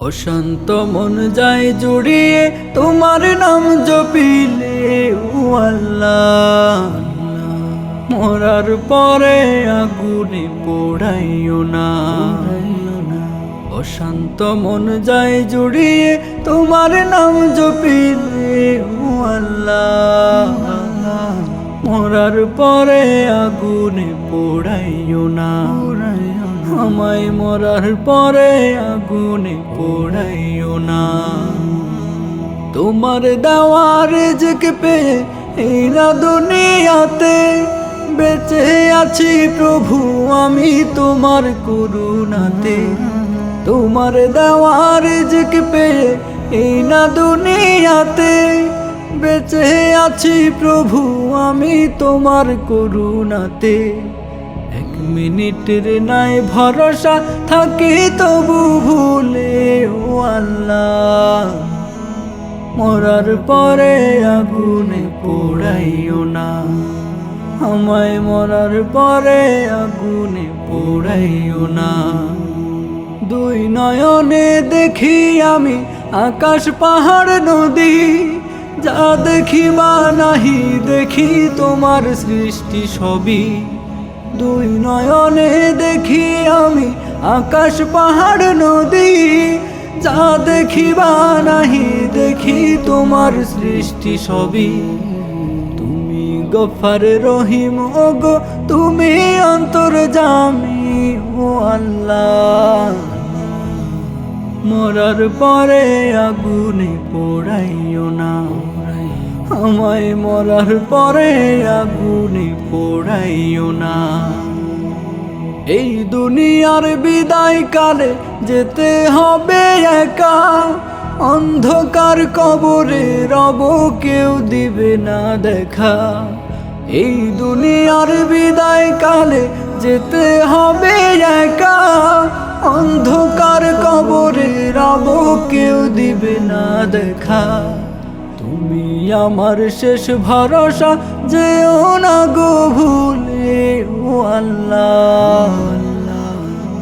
অশান্ত মন যায় জুড়িয়ে তোমার নাম জপিলে, ও মরার পরে আগুনে পোড়াইও না। অশান্ত মন যায় জুড়িয়ে তোমার নাম জপিলে, ও মরার পরে আগুনে পোড়াইও না। আমায় মরার পরে আগুনে পোড়াইও না। তোমার দেওয়ার জেগে পেয়ে এই না দুনিয়াতে বেঁচে আছি প্রভু, আমি তোমার করুণাতে। তোমার দেওয়ার জেগে পেয়ে এই না দুনিয়াতে বেঁচে আছি প্রভু, আমি তোমার করুণাতে। মিনিটের নাই ভরসা থাকি তবু ভুলে, ও আল্লাহ। মরার পরে আগুনে পোড়াইও না। আমায় মরার পরে আগুনে পোড়াইও না। দুই নয়নে দেখি আমি আকাশ, পাহাড়, নদী। যা দেখি বা নাহি দেখি তোমার সৃষ্টি সবই। দুই নয়নে দেখি আমি আকাশ, পাহাড়, নদী। যা দেখি বা নাহি, দেখি তোমার সৃষ্টি সবই। তুমি গফার রহিম ও গো তুমি অন্তর জামি, ও আল্লাহ। মরার পরে আগুনে পোড়াইও না। আমায় মরার পরে আগুনে পোড়াইও না। এই দুনিয়ার বিদায় কালে যেতে হবে একা, অন্ধকার কবরে রব কেউ দিবে না দেখা। এই দুনিয়ার বিদায় কালে যেতে হবে একা, অন্ধকার কবরে রব কেউ দিবে না দেখা। তুমি আমার শেষ ভরসা, যেও না গো ভুলে ও আল্লাহ।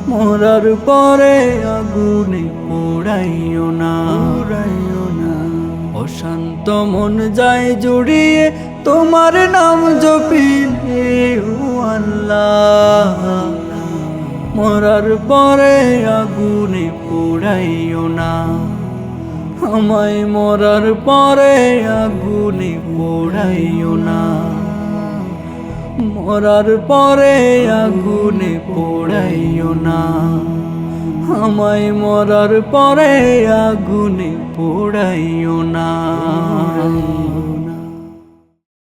মরার পরে আগুনে পোড়াইও না না। অশান্ত মন যায় জুড়িয়ে তোমার নাম জপিলে ও আল্লাহ। মরার পরে আগুনে পোড়াইও না। আমায় মরার পরে আগুনে পোড়াইও না। মরার পরে আগুনে পোড়াইও না। আমায় মরার পরে আগুনে পোড়াইও না।